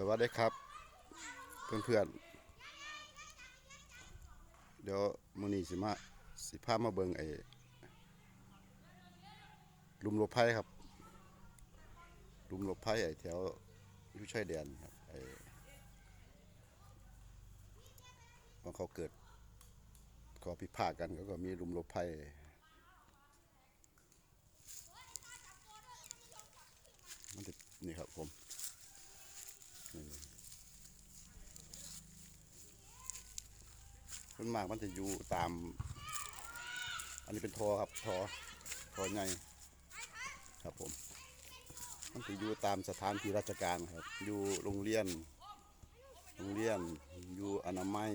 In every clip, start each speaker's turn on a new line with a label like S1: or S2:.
S1: สวัสดีครับ เพื่อนๆเดี๋ยวมื้อนี้สิมาสิพามาเบิ่งไอ้ลุมหลบภัยครับลุมหลบภัยไอ้แถวอยู่ชายแดนครับไอ้ของเขาเกิดก็พิพาทกันเขาก็มีลุมหลบภัยมันจะนี่ครับผม ส่วนมากมันจะอยู่ตาม อันนี้เป็นทอครับทอทอใหญ่ครับผม มันจะอยู่ตามสถานที่ราชการครับ อยู่โรงเรียน โรงเรียน อยู่อนามัย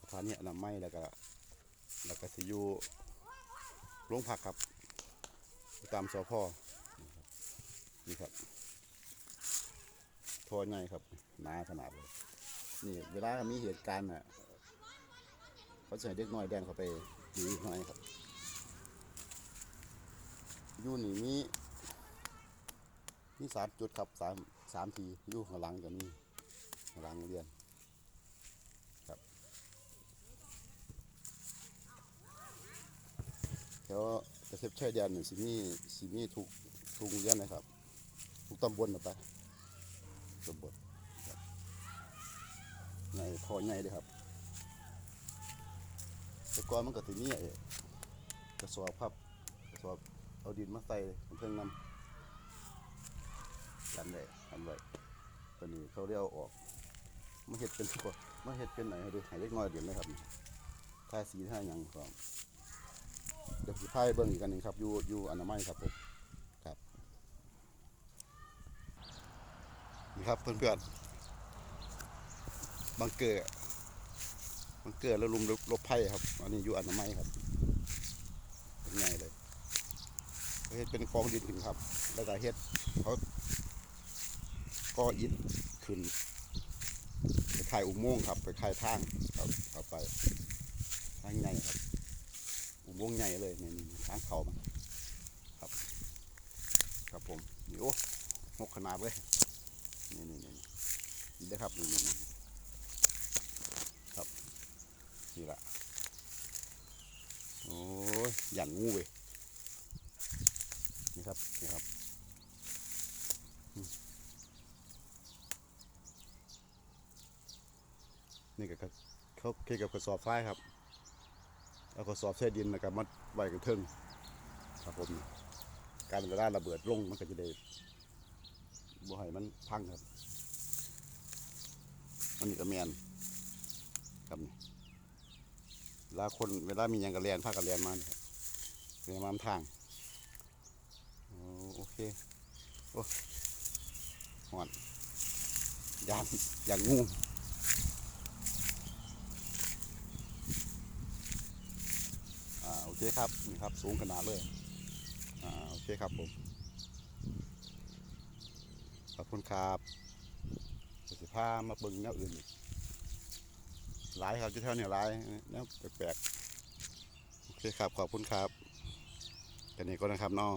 S1: สถานีอนามัยแล้วก็ แล้วก็สิอยู่โรงพักครับ ตามสพนี่ครับทอใหญ่ครับหนาขนาดเลย นี่เวลามีเหตุการณ์อะ เขาให้เด็กน้อยแดงเข้าไปดูอีหน่อยครับยู่นี่มีมีสามจุดครับสามสามทีอยู่ข้างหลังกับนี่ข้างหลังเรียนครับแถวกระเทบชายแดนนี่สิมีสิมีทุกทุกโรงเรียนนะครับทุกตำบลนะไปตำบลครับใหญ่พอใหญ่เลยครับ แต่ก่อนมันก็สิมีไอ้กระสอบครับกระสอบเอาดินมาใส่เพิ่งนำกันไว้ทำไว้ตอนนี้เขาเรียกเอาออกมาเห็ดเป็นตัวมาเห็ดเป็นไหนให้ดูให้เล็กน้อยเดี๋ยวนะครับท่าสีท่ายังก็เดี๋ยวสิพายเบิ้งอีกกันหนึ่งครับอยู่อยู่อนามัยครับผมครับนี่ครับเพื่อนๆบังเกอร์ มันเกิดแล้วลุมลบไพ่ครับ อันนี้อยู่อนามัยครับ เป็นไงเลยเฮ็ดเป็นกองดินขึ้นครับ แล้วก็เฮ็ดเขาก่ออิฐขึ้นไปขายอุโมงค์ครับ ไปขายทางครับเข้าไปทางใหญ่ครับ อุโมงค์ใหญ่เลยนี่นี่ทางเขามันครับ ครับผมนี่โอ้หกขนาดเลยนี่นี่นี่นี่ได้ครับนี่นี่ นี่ละโอ้ยอย่างงูเว้ยนี่ครับนี่ครับนี่ก็คือเขาเกี่ยวกับกระสอบทรายครับเอากระสอบเศษดินแล้วก็มัดไว้กันเทิงครับผมการเวลาระเบิดลงมันก็จะได้บ่ให้มันพังครับ อันนี้ก็แมนครับนี่ เวลาคนเวลามีหยังกระเรียนพากันเรียนมาเนี่ยเรียนมาทางโอเคโอ้หอนยานอย่างงูอ่าโอเคครับนี่ครับสูงขนาดเลยอ่าโอเคครับผมขอบคุณครับสิพามาเบิ่งแนวอื่นอีก หลายครับที่แถวเนี่ยหลายแนวแปลกๆโอเคครับขอบคุณครับแค่นี้ก็นะครับเนาะ